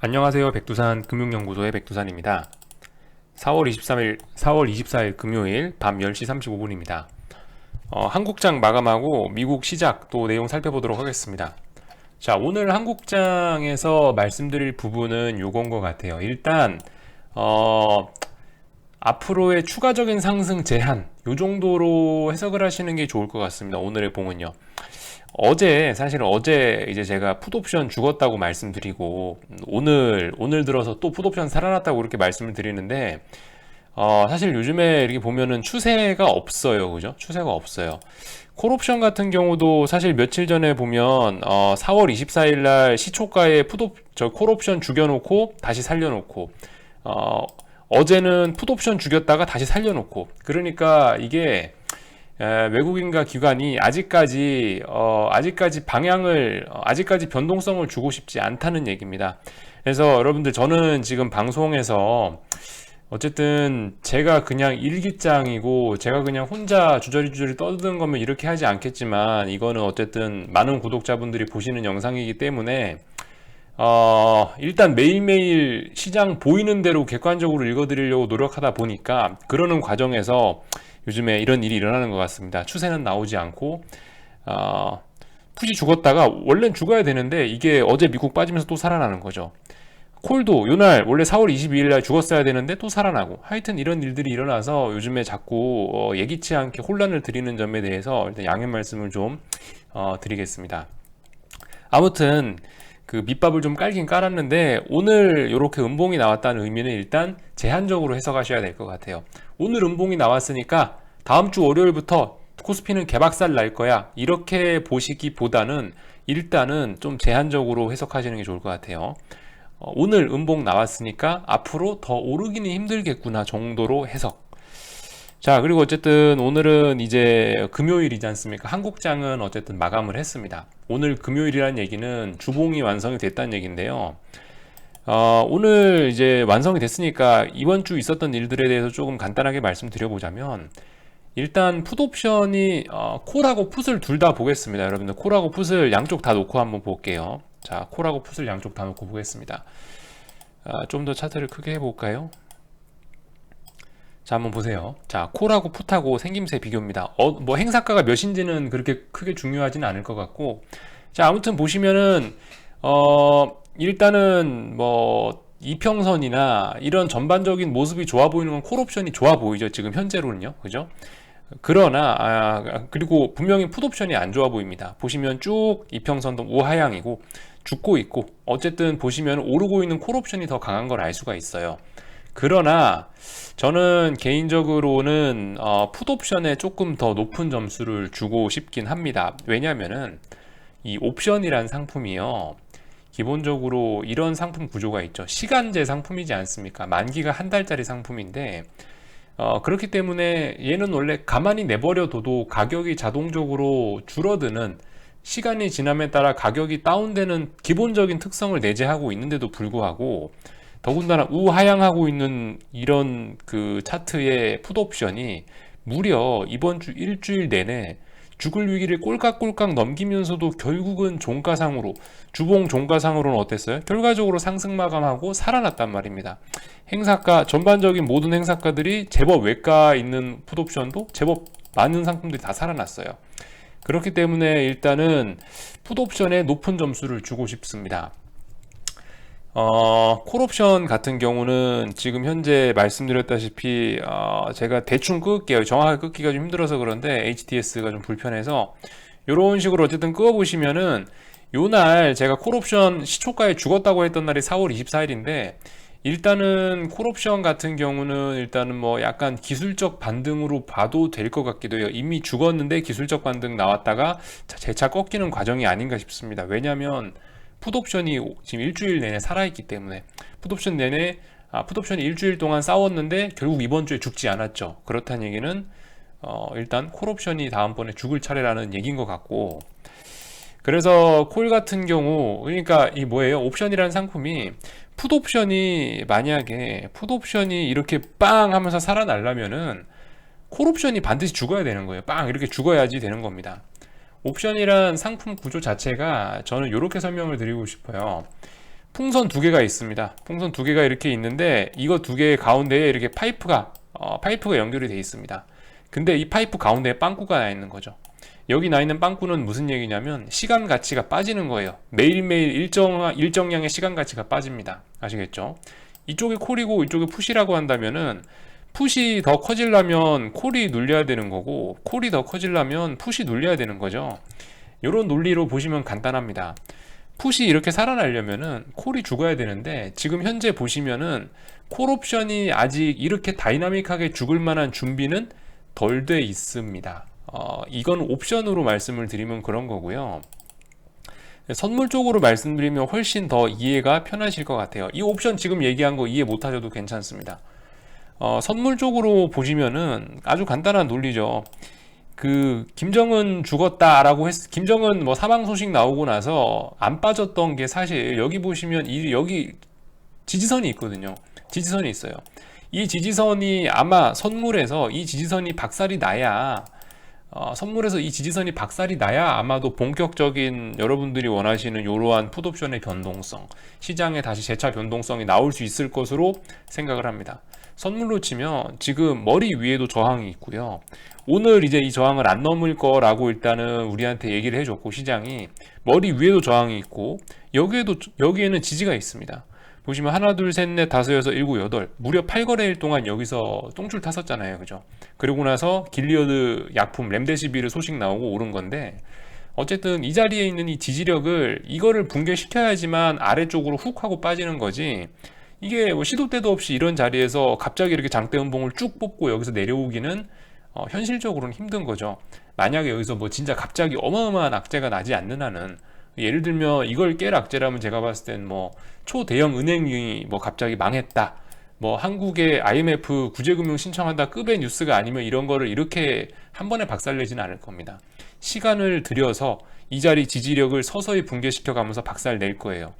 안녕하세요. 백두산 금융연구소의 백두산입니다. 4월 23일, 4월 24일 금요일 밤 10시 35분입니다. 어, 한국장 마감하고 미국 시작 또 내용 살펴보도록 하겠습니다. 자, 오늘 한국장에서 말씀드릴 부분은 요건 것 같아요. 일단, 어, 앞으로의 추가적인 상승 제한, 요 정도로 해석을 하시는 게 좋을 것 같습니다. 오늘의 봉은요. 어제 사실 어제 이제 제가 풋옵션 죽었다고 말씀드리고 오늘 오늘 들어서 또 풋옵션 살아났다고 그렇게 말씀을 드리는데 어, 사실 요즘에 이렇게 보면은 추세가 없어요, 그죠? 추세가 없어요. 콜옵션 같은 경우도 사실 며칠 전에 보면 어, 4월 24일 날 시초가에 풋옵 저 콜옵션 죽여 놓고 다시 살려 놓고 어, 어제는 풋옵션 죽였다가 다시 살려 놓고 그러니까 이게 에, 외국인과 기관이 아직까지 어, 아직까지 방향을 어, 아직까지 변동성을 주고 싶지 않다는 얘기입니다. 그래서 여러분들 저는 지금 방송에서 어쨌든 제가 그냥 일기장이고 제가 그냥 혼자 주저리 주저리 떠드는 거면 이렇게 하지 않겠지만 이거는 어쨌든 많은 구독자분들이 보시는 영상이기 때문에 어, 일단 매일매일 시장 보이는 대로 객관적으로 읽어드리려고 노력하다 보니까 그러는 과정에서 요즘에 이런 일이 일어나는 것 같습니다. 추세는 나오지 않고 어, 푸시 죽었다가 원래는 죽어야 되는데 이게 어제 미국 빠지면서 또 살아나는 거죠. 콜도 요날 원래 4월 22일 날 죽었어야 되는데 또 살아나고 하여튼 이런 일들이 일어나서 요즘에 자꾸 어, 예기치 않게 혼란을 드리는 점에 대해서 일단 양해 말씀을 좀 어, 드리겠습니다. 아무튼 그 밑밥을 좀 깔긴 깔았는데 오늘 이렇게 음봉이 나왔다는 의미는 일단 제한적으로 해석하셔야 될 것 같아요. 오늘 음봉이 나왔으니까 다음 주 월요일부터 코스피는 개박살 날 거야. 이렇게 보시기보다는 일단은 좀 제한적으로 해석하시는 게 좋을 것 같아요. 어, 오늘 음봉 나왔으니까 앞으로 더 오르기는 힘들겠구나 정도로 해석. 자, 그리고 어쨌든 오늘은 이제 금요일이지 않습니까? 한국장은 어쨌든 마감을 했습니다. 오늘 금요일이라는 얘기는 주봉이 완성이 됐다는 얘기인데요. 어, 오늘 이제 완성이 됐으니까 이번 주 있었던 일들에 대해서 조금 간단하게 말씀드려보자면 일단 풋옵션이 어, 콜하고 풋을 둘 다 보겠습니다. 여러분들 콜하고 풋을 양쪽 다 놓고 한번 볼게요. 자, 콜하고 풋을 양쪽 다 놓고 보겠습니다. 아, 좀 더 차트를 크게 해볼까요? 자, 한번 보세요. 자, 콜하고 풋하고 생김새 비교입니다. 어, 뭐 행사가가 몇인지는 그렇게 크게 중요하지는 않을 것 같고. 자, 아무튼 보시면은, 어, 일단은 뭐, 이평선이나 이런 전반적인 모습이 좋아 보이는 건 콜옵션이 좋아 보이죠. 지금 현재로는요. 그죠? 그러나, 아, 그리고 분명히 풋옵션이 안 좋아 보입니다. 보시면 쭉 이평선도 우하향이고, 죽고 있고, 어쨌든 보시면 오르고 있는 콜옵션이 더 강한 걸 알 수가 있어요. 그러나 저는 개인적으로는 어, 풋옵션에 조금 더 높은 점수를 주고 싶긴 합니다. 왜냐하면은 이 옵션이란 상품이요. 기본적으로 이런 상품 구조가 있죠. 시간제 상품이지 않습니까? 만기가 한 달짜리 상품인데 어, 그렇기 때문에 얘는 원래 가만히 내버려둬도 가격이 자동적으로 줄어드는 시간이 지남에 따라 가격이 다운되는 기본적인 특성을 내재하고 있는데도 불구하고 더군다나 우하향하고 있는 이런 그 차트의 풋옵션이 무려 이번 주 일주일 내내 죽을 위기를 꼴깍꼴깍 넘기면서도 결국은 종가상으로 주봉 종가상으로는 어땠어요? 결과적으로 상승 마감하고 살아났단 말입니다. 행사가 전반적인 모든 행사가들이 제법 외가 있는 풋옵션도 제법 많은 상품들이 다 살아났어요. 그렇기 때문에 일단은 풋옵션에 높은 점수를 주고 싶습니다. 어, 콜옵션 같은 경우는 지금 현재 말씀드렸다시피 어, 제가 대충 끊을게요. 정확하게 끊기가 좀 힘들어서 그런데 HTS가 좀 불편해서 이런 식으로 어쨌든 끄어 보시면은 요날 제가 콜옵션 시초가에 죽었다고 했던 날이 4월 24일인데 일단은 콜옵션 같은 경우는 일단은 뭐 약간 기술적 반등으로 봐도 될 것 같기도 해요. 이미 죽었는데 기술적 반등 나왔다가 재차 꺾이는 과정이 아닌가 싶습니다. 왜냐하면 풋옵션이 지금 일주일 내내 살아있기 때문에 풋옵션 내내 아, 풋옵션이 일주일 동안 싸웠는데 결국 이번 주에 죽지 않았죠. 그렇다는 얘기는 어, 일단 콜옵션이 다음번에 죽을 차례라는 얘기인 것 같고 그래서 콜 같은 경우 그러니까 이 뭐예요? 옵션이라는 상품이 풋옵션이 만약에 풋옵션이 이렇게 빵 하면서 살아나려면은 콜옵션이 반드시 죽어야 되는 거예요. 빵 이렇게 죽어야지 되는 겁니다. 옵션이란 상품 구조 자체가 저는 이렇게 설명을 드리고 싶어요. 풍선 두 개가 있습니다. 풍선 두 개가 이렇게 있는데 이거 두 개 가운데에 이렇게 파이프가 어, 파이프가 연결이 돼 있습니다. 근데 이 파이프 가운데에 빵꾸가 나 있는 거죠. 여기 나 있는 빵꾸는 무슨 얘기냐면 시간 가치가 빠지는 거예요. 매일매일 일정 일정량의 시간 가치가 빠집니다. 아시겠죠? 이쪽에 콜이고 이쪽에 푸시라고 한다면은 푸시 더 커지려면 콜이 눌려야 되는 거고 콜이 더 커지려면 푸시 눌려야 되는 거죠. 이런 논리로 보시면 간단합니다. 푸시 이렇게 살아나려면은 콜이 죽어야 되는데 지금 현재 보시면은 콜 옵션이 아직 이렇게 다이나믹하게 죽을 만한 준비는 덜 돼 있습니다. 어, 이건 옵션으로 말씀을 드리면 그런 거고요. 선물 쪽으로 말씀드리면 훨씬 더 이해가 편하실 것 같아요. 이 옵션 지금 얘기한 거 이해 못 하셔도 괜찮습니다. 어, 선물 쪽으로 보시면은 아주 간단한 논리죠. 그 김정은 죽었다라고 했 김정은 뭐 사망 소식 나오고 나서 안 빠졌던 게 사실 여기 보시면 이 여기 지지선이 있거든요. 지지선이 있어요. 이 지지선이 아마 선물에서 이 지지선이 박살이 나야 어, 선물에서 이 지지선이 박살이 나야 아마도 본격적인 여러분들이 원하시는 이러한 풋옵션의 변동성, 시장에 다시 재차 변동성이 나올 수 있을 것으로 생각을 합니다. 선물로 치면 지금 머리 위에도 저항이 있고요. 오늘 이제 이 저항을 안 넘을 거라고 일단은 우리한테 얘기를 해줬고 시장이 머리 위에도 저항이 있고 여기에도 여기에는 지지가 있습니다. 보시면 하나 둘 셋 넷 다섯 여섯 일곱 여덟 무려 8거래일 동안 여기서 똥줄 탔었잖아요 그죠 그리고 나서 길리어드 약품 램데시비르 소식 나오고 오른 건데 어쨌든 이 자리에 있는 이 지지력을 이거를 붕괴시켜야지만 아래쪽으로 훅 하고 빠지는 거지 이게 뭐 시도 때도 없이 이런 자리에서 갑자기 이렇게 장대 음봉을 쭉 뽑고 여기서 내려오기는 어, 현실적으로는 힘든 거죠 만약에 여기서 뭐 진짜 갑자기 어마어마한 악재가 나지 않는 한은 예를 들면 이걸 깰 악재라면 제가 봤을 땐 뭐 초대형 은행이 뭐 갑자기 망했다. 뭐 한국의 IMF 구제금융 신청한다 급의 뉴스가 아니면 이런 거를 이렇게 한 번에 박살내지는 않을 겁니다. 시간을 들여서 이 자리 지지력을 서서히 붕괴시켜 가면서 박살 낼 거예요.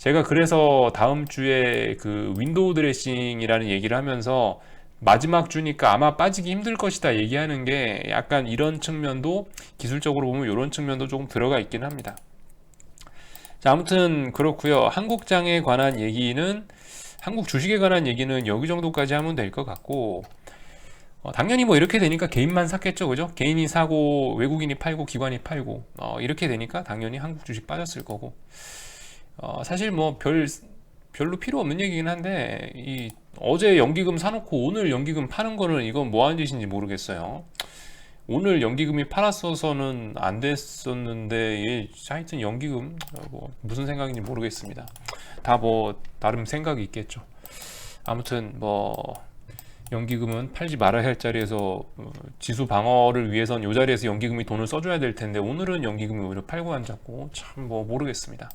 제가 그래서 다음 주에 그 윈도우 드레싱이라는 얘기를 하면서 마지막 주니까 아마 빠지기 힘들 것이다 얘기하는 게 약간 이런 측면도 기술적으로 보면 이런 측면도 조금 들어가 있긴 합니다. 자, 아무튼 그렇고요. 한국장에 관한 얘기는 한국 주식에 관한 얘기는 여기 정도까지 하면 될 것 같고 어, 당연히 뭐 이렇게 되니까 개인만 샀겠죠, 그죠? 개인이 사고 외국인이 팔고 기관이 팔고 어, 이렇게 되니까 당연히 한국 주식 빠졌을 거고 어, 사실 뭐 별 별로 필요 없는 얘기긴 한데 이 어제 연기금 사놓고 오늘 연기금 파는 거는 이건 뭐 하는 짓인지 모르겠어요. 오늘 연기금이 팔았어서는 안 됐었는데 예, 하여튼 연기금 뭐 무슨 생각인지 모르겠습니다. 다 뭐 나름 생각이 있겠죠. 아무튼 뭐 연기금은 팔지 말아야 할 자리에서 어, 지수 방어를 위해선 이 자리에서 연기금이 돈을 써줘야 될 텐데 오늘은 연기금이 오히려 팔고 앉았고 참 뭐 모르겠습니다.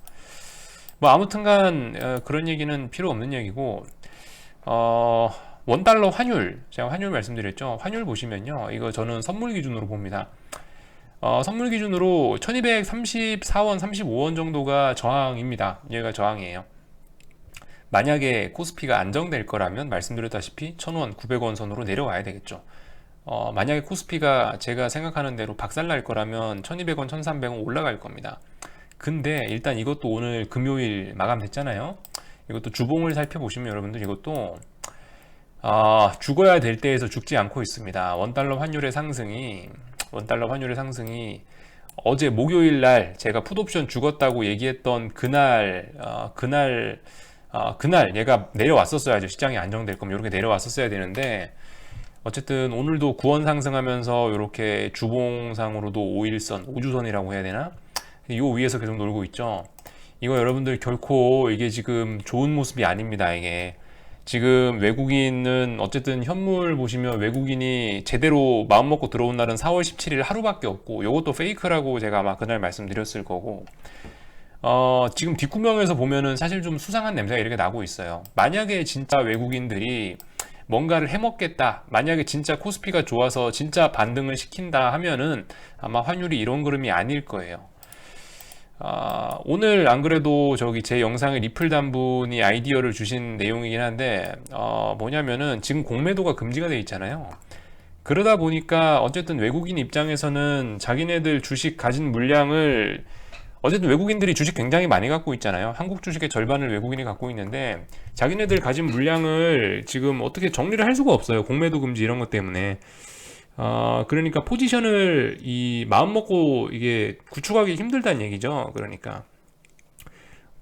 뭐 아무튼간 어, 그런 얘기는 필요 없는 얘기고 어. 원달러 환율 제가 환율 말씀드렸죠? 환율 보시면요 이거 저는 선물 기준으로 봅니다. 어, 선물 기준으로 1234원 35원 정도가 저항입니다. 얘가 저항이에요. 만약에 코스피가 안정될 거라면 말씀드렸다시피 1000원 900원 선으로 내려와야 되겠죠. 어, 만약에 코스피가 제가 생각하는 대로 박살날 거라면 1200원 1300원 올라갈 겁니다 근데 일단 이것도 오늘 금요일 마감됐잖아요 이것도 주봉을 살펴보시면 여러분들 이것도 아, 죽어야 될 때에서 죽지 않고 있습니다. 원달러 환율의 상승이 원달러 환율의 상승이 어제 목요일 날 제가 풋옵션 죽었다고 얘기했던 그날 어, 그날 어, 그날 얘가 내려왔었어야죠. 시장이 안정될 거면 이렇게 내려왔었어야 되는데 어쨌든 오늘도 구원 상승하면서 이렇게 주봉상으로도 5일선, 5주선이라고 해야 되나? 이 위에서 계속 놀고 있죠. 이거 여러분들 결코 이게 지금 좋은 모습이 아닙니다. 이게 지금 외국인은 어쨌든 현물 보시면 외국인이 제대로 마음먹고 들어온 날은 4월 17일 하루밖에 없고 이것도 페이크라고 제가 아마 그날 말씀드렸을 거고 어, 지금 뒷구멍에서 보면은 사실 좀 수상한 냄새가 이렇게 나고 있어요. 만약에 진짜 외국인들이 뭔가를 해먹겠다. 만약에 진짜 코스피가 좋아서 진짜 반등을 시킨다 하면은 아마 환율이 이런 그림이 아닐 거예요. 아, 오늘 안 그래도 저기 제 영상에 리플 단 분이 아이디어를 주신 내용이긴 한데 어, 뭐냐면은 지금 공매도가 금지가 돼 있잖아요. 그러다 보니까 어쨌든 외국인 입장에서는 자기네들 주식 가진 물량을 어쨌든 외국인들이 주식 굉장히 많이 갖고 있잖아요. 한국 주식의 절반을 외국인이 갖고 있는데 자기네들 가진 물량을 지금 어떻게 정리를 할 수가 없어요. 공매도 금지 이런 것 때문에. 어, 그러니까 포지션을 이 마음 먹고 이게 구축하기 힘들다는 얘기죠. 그러니까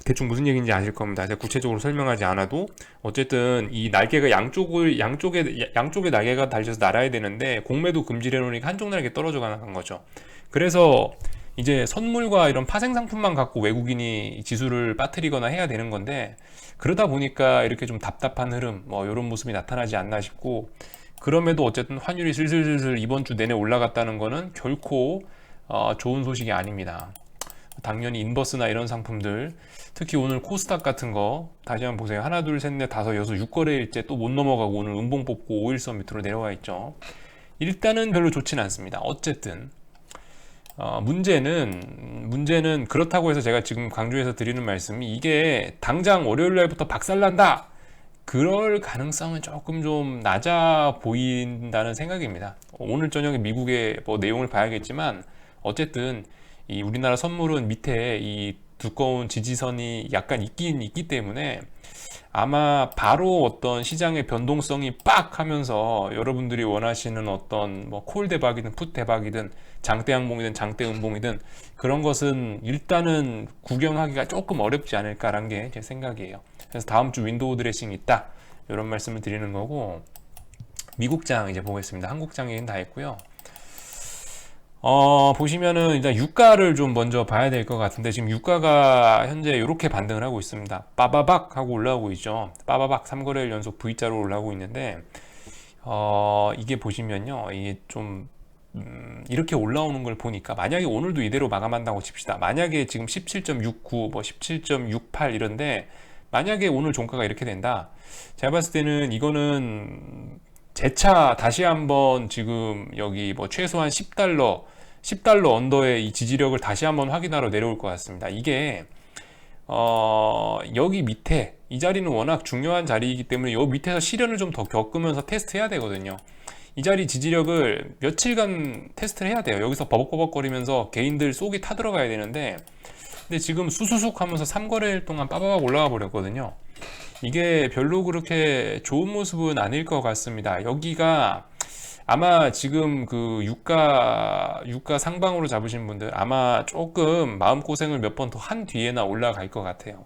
대충 무슨 얘기인지 아실 겁니다. 제가 구체적으로 설명하지 않아도 어쨌든 이 날개가 양쪽을 양쪽에 양쪽에 날개가 달려서 날아야 되는데 공매도 금지를 해놓으니까 한쪽 날개 떨어져 가는 거죠. 그래서 이제 선물과 이런 파생 상품만 갖고 외국인이 지수를 빠뜨리거나 해야 되는 건데 그러다 보니까 이렇게 좀 답답한 흐름 뭐 이런 모습이 나타나지 않나 싶고 그럼에도 어쨌든 환율이 슬슬슬슬 이번 주 내내 올라갔다는 거는 결코 어, 좋은 소식이 아닙니다. 당연히 인버스나 이런 상품들 특히 오늘 코스닥 같은 거 다시 한번 보세요. 하나 둘 셋 넷 다섯 여섯 6거래일째 또 못 넘어가고 오늘 음봉 뽑고 5일선 밑으로 내려와 있죠. 일단은 별로 좋진 않습니다. 어쨌든 어, 문제는 문제는 그렇다고 해서 제가 지금 강조해서 드리는 말씀이 이게 당장 월요일 날부터 박살난다 그럴 가능성은 조금 좀 낮아 보인다는 생각입니다 오늘 저녁에 미국의 뭐 내용을 봐야겠지만 어쨌든 이 우리나라 선물은 밑에 이 두꺼운 지지선이 약간 있긴 있기 때문에 아마 바로 어떤 시장의 변동성이 빡 하면서 여러분들이 원하시는 어떤 뭐 콜 대박이든 풋 대박이든 장대 항봉이든 장대 음봉이든 그런 것은 일단은 구경하기가 조금 어렵지 않을까라는 게 제 생각이에요. 그래서 다음 주 윈도우 드레싱 있다 이런 말씀을 드리는 거고 미국장 이제 보겠습니다. 한국장 얘기는 다 했고요. 어, 보시면은 일단 유가를 좀 먼저 봐야 될 것 같은데 지금 유가가 현재 이렇게 반등을 하고 있습니다. 빠바박 하고 올라오고 있죠. 빠바박 3거래일 연속 V자로 올라오고 있는데 어, 이게 보시면요. 이게 좀 음, 이렇게 올라오는 걸 보니까 만약에 오늘도 이대로 마감한다고 칩시다. 만약에 지금 17.69, 뭐 17.68 이런데 만약에 오늘 종가가 이렇게 된다. 제가 봤을 때는 이거는 재차 다시 한번 지금 여기 뭐 최소한 10달러 10달러 언더의 이 지지력을 다시 한번 확인하러 내려올 것 같습니다. 이게 어, 여기 밑에 이 자리는 워낙 중요한 자리이기 때문에 여 밑에서 시련을 좀 더 겪으면서 테스트해야 되거든요. 이 자리 지지력을 며칠간 테스트를 해야 돼요. 여기서 버벅버벅거리면서 개인들 속이 타들어가야 되는데 근데 지금 수수숙 하면서 3거래일 동안 빠바박 올라가 버렸거든요. 이게 별로 그렇게 좋은 모습은 아닐 것 같습니다. 여기가 아마 지금 그 유가 유가 상방으로 잡으신 분들 아마 조금 마음고생을 몇 번 더 한 뒤에나 올라갈 것 같아요.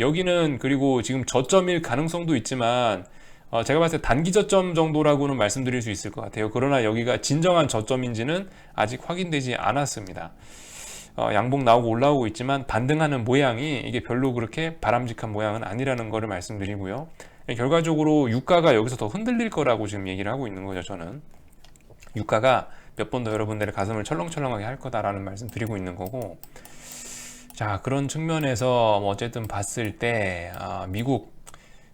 여기는 그리고 지금 저점일 가능성도 있지만 어 제가 봤을 때 단기 저점 정도라고는 말씀드릴 수 있을 것 같아요. 그러나 여기가 진정한 저점인지는 아직 확인되지 않았습니다. 어 양봉 나오고 올라오고 있지만 반등하는 모양이 이게 별로 그렇게 바람직한 모양은 아니라는 것을 말씀드리고요. 결과적으로 유가가 여기서 더 흔들릴 거라고 지금 얘기를 하고 있는 거죠, 저는. 유가가 몇 번 더 여러분들의 가슴을 철렁철렁하게 할 거다라는 말씀 드리고 있는 거고. 자, 그런 측면에서 뭐 어쨌든 봤을 때, 아, 미국,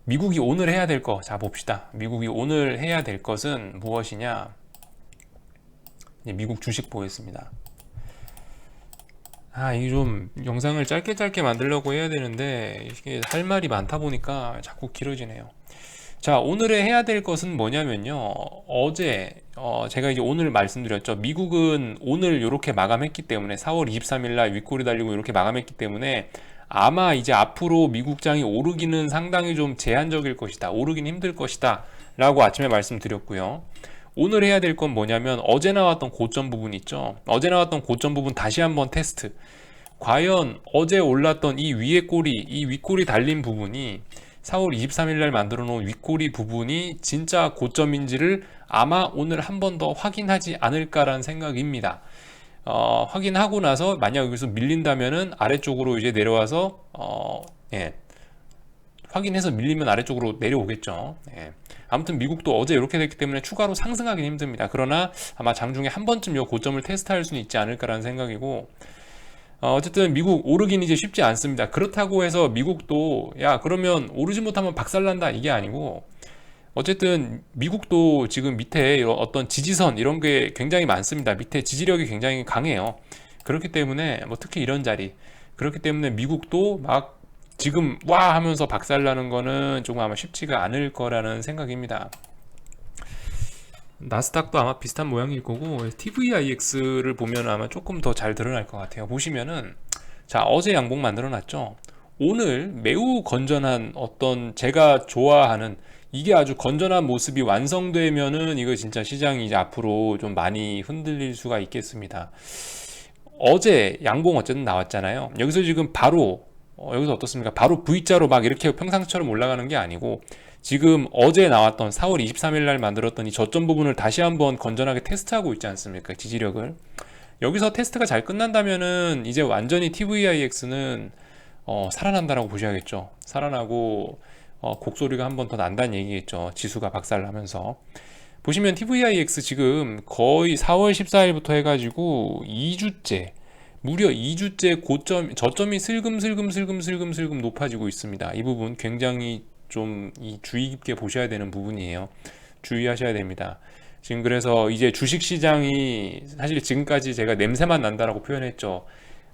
미국이 오늘 해야 될 거, 자, 봅시다. 미국이 오늘 해야 될 것은 무엇이냐? 미국 주식 보겠습니다. 아, 이게 좀 영상을 짧게 짧게 만들려고 해야 되는데 이게 할 말이 많다 보니까 자꾸 길어지네요. 자, 오늘에 해야 될 것은 뭐냐면요. 어제 어, 제가 이제 오늘 말씀드렸죠. 미국은 오늘 이렇게 마감했기 때문에 4월 23일 날 윗골이 달리고 이렇게 마감했기 때문에 아마 이제 앞으로 미국장이 오르기는 상당히 좀 제한적일 것이다. 오르긴 힘들 것이다. 라고 아침에 말씀드렸고요. 오늘 해야 될 건 뭐냐면 어제 나왔던 고점 부분 있죠. 어제 나왔던 고점 부분 다시 한번 테스트. 과연 어제 올랐던 이 위에 꼬리, 이 윗꼬리 달린 부분이 4월 23일 날 만들어 놓은 윗꼬리 부분이 진짜 고점인지를 아마 오늘 한 번 더 확인하지 않을까라는 생각입니다. 어, 확인하고 나서 만약 여기서 밀린다면은 아래쪽으로 이제 내려와서 어, 예. 확인해서 밀리면 아래쪽으로 내려오겠죠. 예. 아무튼 미국도 어제 이렇게 됐기 때문에 추가로 상승하기는 힘듭니다. 그러나 아마 장중에 한 번쯤 이 고점을 테스트할 수는 있지 않을까라는 생각이고 어, 어쨌든 미국 오르긴 이제 쉽지 않습니다. 그렇다고 해서 미국도 야 그러면 오르지 못하면 박살난다 이게 아니고 어쨌든 미국도 지금 밑에 어떤 지지선 이런 게 굉장히 많습니다. 밑에 지지력이 굉장히 강해요. 그렇기 때문에 뭐 특히 이런 자리 그렇기 때문에 미국도 막 지금 와 하면서 박살나는 거는 조금 아마 쉽지가 않을 거라는 생각입니다. 나스닥도 아마 비슷한 모양일 거고 TVIX를 보면 아마 조금 더 잘 드러날 것 같아요. 보시면은 자, 어제 양봉 만들어 놨죠. 오늘 매우 건전한 어떤 제가 좋아하는 이게 아주 건전한 모습이 완성되면은 이거 진짜 시장이 이제 앞으로 좀 많이 흔들릴 수가 있겠습니다. 어제 양봉 어쨌든 나왔잖아요. 여기서 지금 바로 어, 여기서 어떻습니까? 바로 V자로 막 이렇게 평상시처럼 올라가는 게 아니고 지금 어제 나왔던 4월 23일 날 만들었던 이 저점 부분을 다시 한번 건전하게 테스트하고 있지 않습니까? 지지력을. 여기서 테스트가 잘 끝난다면은 이제 완전히 TVIX는 어, 살아난다라고 보셔야겠죠. 살아나고 어, 곡소리가 한 번 더 난다는 얘기겠죠. 지수가 박살나면서. 보시면 TVIX 지금 거의 4월 14일부터 해가지고 2주째 무려 2주째 고점 저점이 슬금슬금 슬금슬금 슬금 높아지고 있습니다. 이 부분 굉장히 좀이 주의 깊게 보셔야 되는 부분이에요. 주의하셔야 됩니다. 지금 그래서 이제 주식 시장이 사실 지금까지 제가 냄새만 난다라고 표현했죠.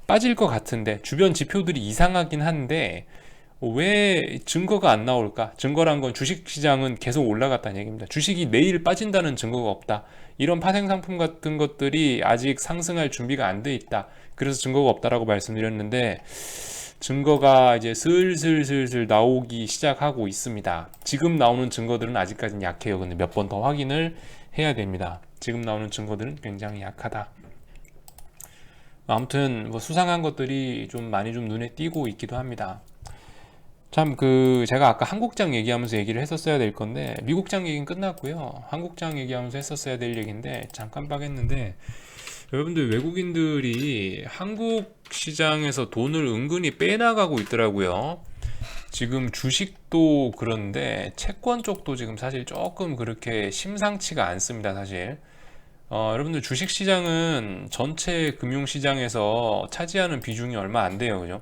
빠질 것 같은데 주변 지표들이 이상하긴 한데 왜 증거가 안 나올까? 증거란 건 주식 시장은 계속 올라갔다는 얘기입니다. 주식이 내일 빠진다는 증거가 없다. 이런 파생 상품 같은 것들이 아직 상승할 준비가 안 돼 있다. 그래서 증거가 없다라고 말씀드렸는데 증거가 이제 슬슬슬슬 나오기 시작하고 있습니다. 지금 나오는 증거들은 아직까지는 약해요. 근데 몇 번 더 확인을 해야 됩니다. 지금 나오는 증거들은 굉장히 약하다. 아무튼 뭐 수상한 것들이 좀 많이 좀 눈에 띄고 있기도 합니다. 참 그 제가 아까 한국장 얘기하면서 얘기를 했었어야 될 건데 미국장 얘기는 끝났고요. 한국장 얘기하면서 했었어야 될 얘기인데 잠깐 빡했는데 여러분들 외국인들이 한국 시장에서 돈을 은근히 빼나가고 있더라고요. 지금 주식도 그런데 채권 쪽도 지금 사실 조금 그렇게 심상치가 않습니다, 사실. 어, 여러분들 주식 시장은 전체 금융 시장에서 차지하는 비중이 얼마 안 돼요, 그죠?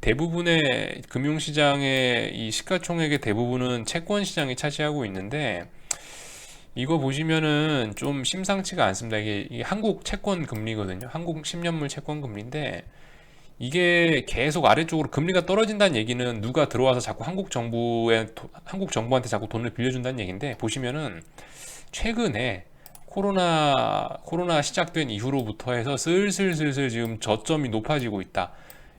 대부분의 금융 시장의 이 시가총액의 대부분은 채권 시장이 차지하고 있는데 이거 보시면은 좀 심상치가 않습니다. 이게, 한국 채권 금리거든요. 한국 10년물 채권 금리인데 이게 계속 아래쪽으로 금리가 떨어진다는 얘기는 누가 들어와서 자꾸 한국 정부에 도- 한국 정부한테 자꾸 돈을 빌려준다는 얘기인데 보시면은 최근에 코로나 코로나 시작된 이후로부터 해서 슬슬슬슬 지금 저점이 높아지고 있다.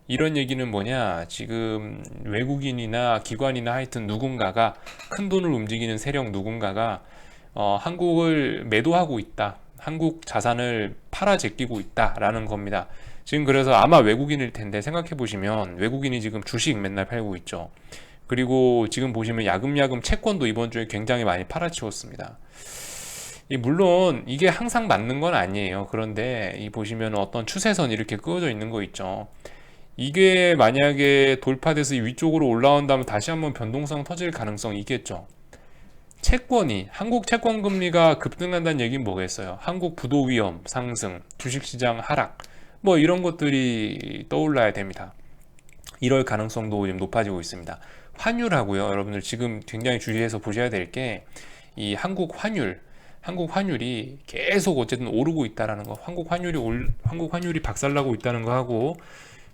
이런 얘기는 뭐냐? 지금 외국인이나 기관이나 하여튼 누군가가 큰 돈을 움직이는 세력 누군가가 어, 한국을 매도하고 있다. 한국 자산을 팔아 제끼고 있다라는 겁니다. 지금 그래서 아마 외국인일 텐데 생각해 보시면 외국인이 지금 주식 맨날 팔고 있죠. 그리고 지금 보시면 야금야금 채권도 이번 주에 굉장히 많이 팔아치웠습니다. 이 물론 이게 항상 맞는 건 아니에요. 그런데 이 보시면 어떤 추세선 이렇게 그어져 있는 거 있죠. 이게 만약에 돌파돼서 이 위쪽으로 올라온다면 다시 한번 변동성 터질 가능성이 있겠죠. 채권이 한국 채권 금리가 급등한다는 얘기는 뭐겠어요? 한국 부도 위험 상승, 주식 시장 하락 뭐 이런 것들이 떠올라야 됩니다. 이럴 가능성도 좀 높아지고 있습니다. 환율하고요, 여러분들 지금 굉장히 주의해서 보셔야 될 게 이 한국 환율, 한국 환율이 계속 어쨌든 오르고 있다라는 거, 한국 환율이 올, 한국 환율이 박살나고 있다는 거 하고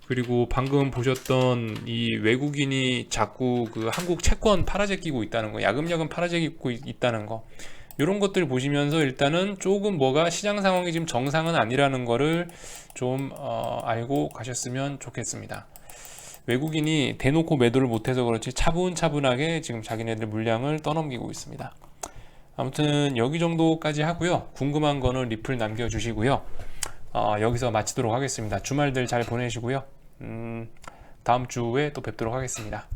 그리고 방금 보셨던 이 외국인이 자꾸 그 한국 채권 팔아제끼고 있다는 거, 야금야금 팔아제끼고 있- 있다는 거, 이런 것들 보시면서 일단은 조금 뭐가 시장 상황이 지금 정상은 아니라는 거를 좀 어, 알고 가셨으면 좋겠습니다. 외국인이 대놓고 매도를 못해서 그렇지 차분차분하게 지금 자기네들 물량을 떠넘기고 있습니다. 아무튼 여기 정도까지 하고요. 궁금한 거는 리플 남겨주시고요. 어, 여기서 마치도록 하겠습니다. 주말들 잘 보내시고요. 음, 다음 주에 또 뵙도록 하겠습니다.